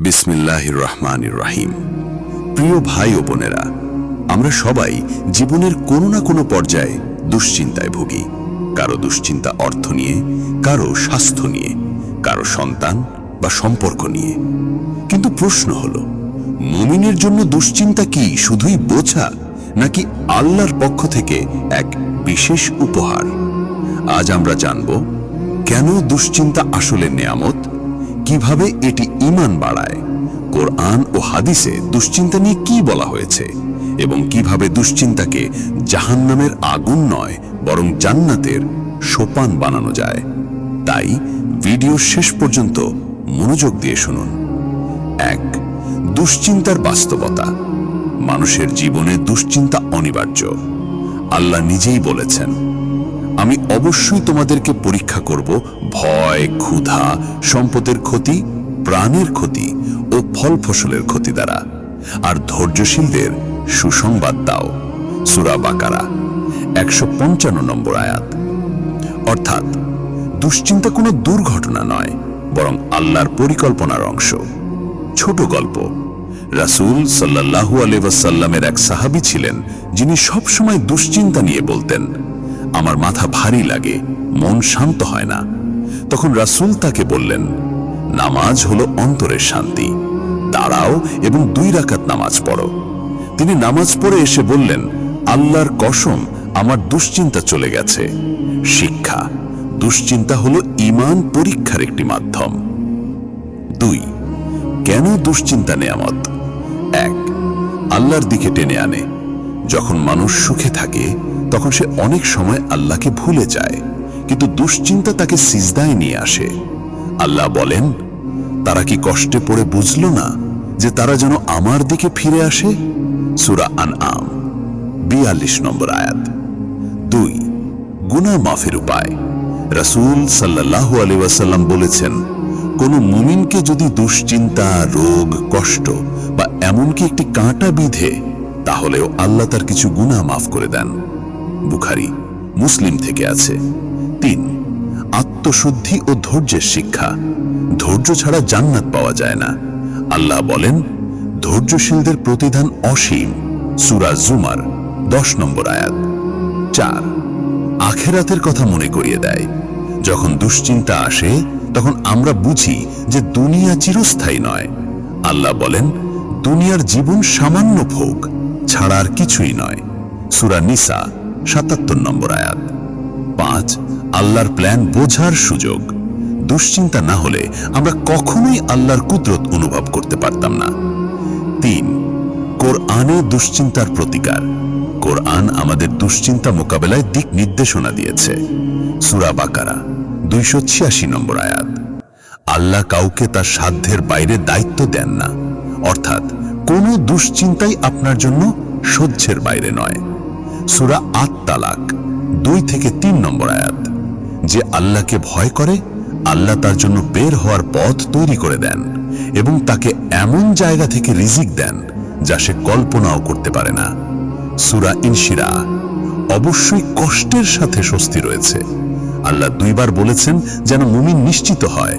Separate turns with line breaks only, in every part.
বিসমিল্লাহির রহমানির রাহিম। প্রিয় ভাই ও বোনেরা, আমরা সবাই জীবনের কোনো না কোনো পর্যায়ে দুশ্চিন্তায় ভুগি। কারও দুশ্চিন্তা অর্থ নিয়ে, কারও স্বাস্থ্য নিয়ে, কারও সন্তান বা সম্পর্ক নিয়ে। কিন্তু প্রশ্ন হল, মুমিনের জন্য দুশ্চিন্তা কি শুধুই বোঝা নাকি আল্লাহর পক্ষ থেকে এক বিশেষ উপহার? আজ আমরা জানব, কেন দুশ্চিন্তা আসলে নেয়ামত? কীভাবে এটি ইমান বাড়ায়? কোরআন ও হাদিসে দুশ্চিন্তা নিয়ে কি বলা হয়েছে? এবং কীভাবে দুশ্চিন্তাকে জাহান্নামের আগুন নয়, বরং জান্নাতের সোপান বানানো যায়? তাই ভিডিও শেষ পর্যন্ত মনোযোগ দিয়ে শুনুন। এক, দুশ্চিন্তার বাস্তবতা। মানুষের জীবনে দুশ্চিন্তা অনিবার্য। আল্লাহ নিজেই বলেছেন আমি অবশ্যই তোমাদেরকে পরীক্ষা করব ভয়, ক্ষুধা, সম্পদের ক্ষতি, প্রাণের ক্ষতি ও ফল ফসলের ক্ষতি দ্বারা। আর ধৈর্যশীলদের সুসংবাদ দাও। সুরা বাকারা, একশো পঞ্চান্ন নম্বর আয়াত। অর্থাৎ, দুশ্চিন্তা কোনো দুর্ঘটনা নয়, বরং আল্লাহর পরিকল্পনার অংশ। ছোট গল্প। রাসূল সাল্লাল্লাহু আলাইহি ওয়াসাল্লামের এক সাহাবী ছিলেন, যিনি সবসময় দুশ্চিন্তা নিয়ে বলতেন আমার মাথা ভারী লাগে, মন শান্ত হয় না। তখন রাসূল তাকে বললেন, নামাজ হলো অন্তরের শান্তি। দাঁড়াও এবং দুই রাকাত নামাজ পড়ো। তিনি নামাজ পড়ে এসে বললেন, আল্লাহর কসম, আমার দুশ্চিন্তা চলে গেছে। শিক্ষা, দুশ্চিন্তা হলো ঈমান পরীক্ষার একটি মাধ্যম। দুই, কেন দুশ্চিন্তা নেয়ামত? এক, আল্লাহর দিকে টেনে আনে। যখন মানুষ সুখে থাকে, তখন সে অনেক সময় আল্লাহকে ভুলে যায়, কিন্তু দুশ্চিন্তা তাকে সিজদায় নিয়ে আসে। আল্লাহ বলেন, তারা কি কষ্টে পড়ে বুঝল না যে তারা যেন আমার দিকে ফিরে আসে? সুরা আন আম বিয়াল্লিশ নম্বর আয়াত। দুই গুনা মাফের উপায়। রাসূল সাল্লাল্লাহু আলাইহি ওয়াসাল্লাম বলেছেন, কোন মুমিনকে যদি দুশ্চিন্তা, রোগ, কষ্ট বা এমনকি একটি কাঁটা বিধে তাহলেও আল্লাহ তার কিছু গুনাহ মাফ করে দেন। বুখারি, মুসলিম থেকে আছে। তিন, আত্মশুদ্ধি ও ধৈর্যের শিক্ষা। ধৈর্য ছাড়া জান্নাত পাওয়া যায় না। আল্লাহ বলেন, ধৈর্যশীলদের প্রতিদান অসীম। সুরা জুমার দশ নম্বর আয়াত। চার, আখেরাতের কথা মনে করিয়ে দেয়। যখন দুশ্চিন্তা আসে, তখন আমরা বুঝি যে দুনিয়া চিরস্থায়ী নয়। আল্লাহ বলেন, দুনিয়ার জীবন সামান্য ভোগ। ছাড়া আর কিছুই নয়। সুরা নিসা, সাতাত্তর নম্বর আয়াত। পাঁচ, আল্লাহর প্ল্যান বোঝার সুযোগ। দুশ্চিন্তা না হলে আমরা কখনোই আল্লাহর কুদরত অনুভব করতে পারতাম না। তিন, কোরআনে দুশ্চিন্তার প্রতিকার। কোরআন আমাদের দুশ্চিন্তা মোকাবেলায় দিক নির্দেশনা দিয়েছে। সুরা বাকারা, দুইশো ছিয়াশি নম্বর আয়াত। আল্লাহ কাউকে তার সাধ্যের বাইরে দায়িত্ব দেন না। অর্থাৎ কোনো দুশ্চিন্তাই আপনার জন্য সহ্যের বাইরে নয়। সুরা আত তালাক দুই থেকে তিন নম্বর আয়াত। যে আল্লাহকে ভয় করে, আল্লাহ তার জন্য বের হওয়ার পথ তৈরি করে দেন এবং তাকে এমন জায়গা থেকে রিজিক দেন যা সে কল্পনাও করতে পারে না। সুরা ইনশিরা, অবশ্যই কষ্টের সাথে স্বস্তি রয়েছে। আল্লাহ দুইবার বলেছেন যেন মুমিন নিশ্চিত হয়।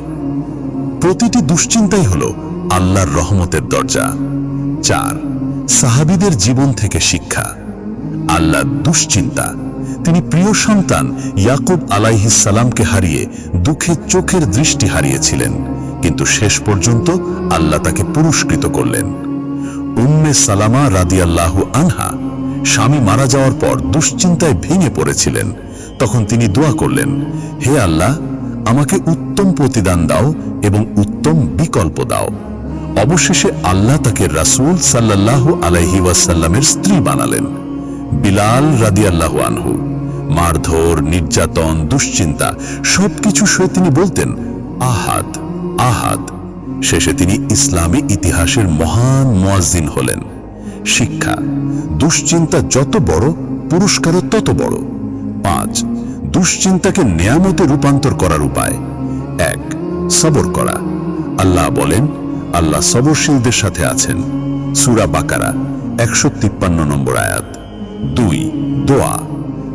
প্রতিটি দুশ্চিন্তাই হল আল্লাহর রহমতের দরজা। চার, সাহাবিদের জীবন থেকে শিক্ষা। আল্লাহ দুশ্চিন্তা। তিনি প্রিয় সন্তান ইয়াকুব সালামকে হারিয়ে দুঃখে চোখের দৃষ্টি হারিয়েছিলেন, কিন্তু শেষ পর্যন্ত আল্লাহ তাকে পুরস্কৃত করলেন। উম্মে সালামা রাদিয়াল্লাহু আনহা স্বামী মারা যাওয়ার পর দুশ্চিন্তায় ভেঙে পড়েছিলেন। তখন তিনি দোয়া করলেন, হে আল্লাহ, আমাকে উত্তম প্রতিদান দাও এবং উত্তম বিকল্প দাও। অবশেষে আল্লাহ তাকে রাসূল সাল্লাল্লাহু আলাইহি ওয়াসাল্লামের স্ত্রী বানালেন। বিলাল রাদিয়াল্লাহু আনহু। মারধর, নির্যাতন, দুশ্চিন্তা, সবকিছু সয়ে তিনি বলতেন, আহাদ আহাদ। শেষে তিনি ইসলামী ইতিহাসের মহান মুয়াজ্জিন হলেন। শিক্ষা, দুশ্চিন্তা যত বড়, পুরস্কারও তত বড়। পাঁচ, দুশ্চিন্তাকে নেয়ামতে রূপান্তর করার উপায়। এক, সবর করা। আল্লাহ বলেন আল্লাহ সবরশীলদের সাথে আছেন। সুরা বাকারা, একশো তিপ্পান্ন নম্বর আয়াত। দুই, দোয়া।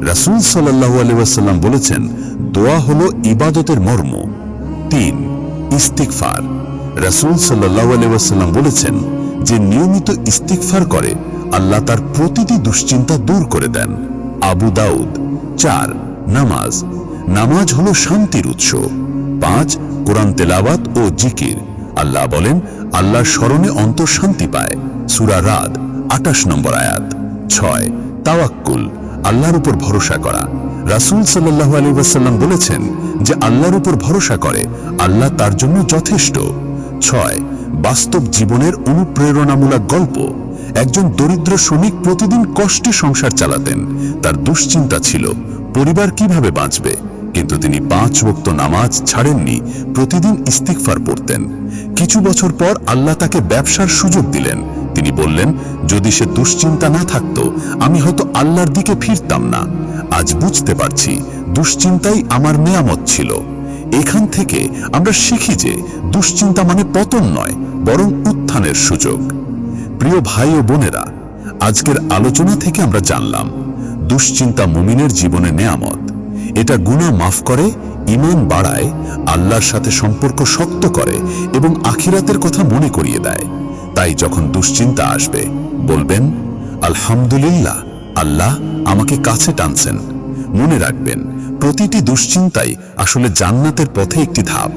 রাসূল সাল্লাল্লাহু আলাইহি ওয়াসাল্লাম বলেছেন, দোয়া হলো ইবাদতের মর্ম। তিন, ইস্তিগফার। রাসূল সাল্লাল্লাহু আলাইহি ওয়াসাল্লাম বলেছেন, যে নিয়মিত ইস্তিকফার করে, আল্লাহ তার প্রতিটি দুশ্চিন্তা দূর করে দেন। আবু দাউদ, চার, নামাজ। নামাজ হলো শান্তির উৎস। পাঁচ, কোরআন তেলাওয়াত ও জিকির। আল্লাহ বলেন, আল্লাহর স্মরণে অন্তর শান্তি পায়। সূরা রাদ আটাশ নম্বর আয়াত। ছয়, তাওয়াক্কুল, আল্লাহর উপর ভরসা করা। রাসূল সাল্লাল্লাহু আলাইহি ওয়াসাল্লাম বলেছেন যে, আল্লাহর উপর ভরসা করে, আল্লাহ তার জন্য যথেষ্ট। ছয়, বাস্তব জীবনের অনুপ্রেরণামূলক গল্প। একজন দরিদ্র শ্রমিক প্রতিদিন কষ্টে সংসার চালাতেন। তার দুশ্চিন্তা ছিল, পরিবার কীভাবে বাঁচবে? কিন্তু তিনি পাঁচ ওয়াক্ত নামাজ ছাড়েননি, প্রতিদিন ইস্তিগফার পড়তেন। কিছু বছর পর আল্লাহ তাকে ব্যবসার সুযোগ দিলেন। তিনি বললেন, যদি সে দুশ্চিন্তা না থাকতো, আমি হয়তো আল্লাহর দিকে ফিরতাম না। আজ বুঝতে পারছি, দুশ্চিন্তাই আমার মেয়ামত ছিল। এখান থেকে আমরা শিখি যে দুশ্চিন্তা মানে পতন নয়, বরং উত্থানের সুযোগ। প্রিয় ভাই ও বোনেরা, আজকের আলোচনা থেকে আমরা জানলাম, দুশ্চিন্তা মুমিনের জীবনে নেয়ামত। এটা গুণা মাফ করে ইমান বাড়ায়, আল্লাহর সাথে সম্পর্ক শক্ত করে এবং আখিরাতের কথা মনে করিয়ে দেয়। তাই যখন দুশ্চিন্তা আসবে, বলবেন, আলহামদুলিল্লাহ, আল্লাহ আমাকে কাছে টানছেন। মনে রাখবেন, প্রতিটি দুশ্চিন্তাই আসলে জান্নাতের পথে একটি ধাপ।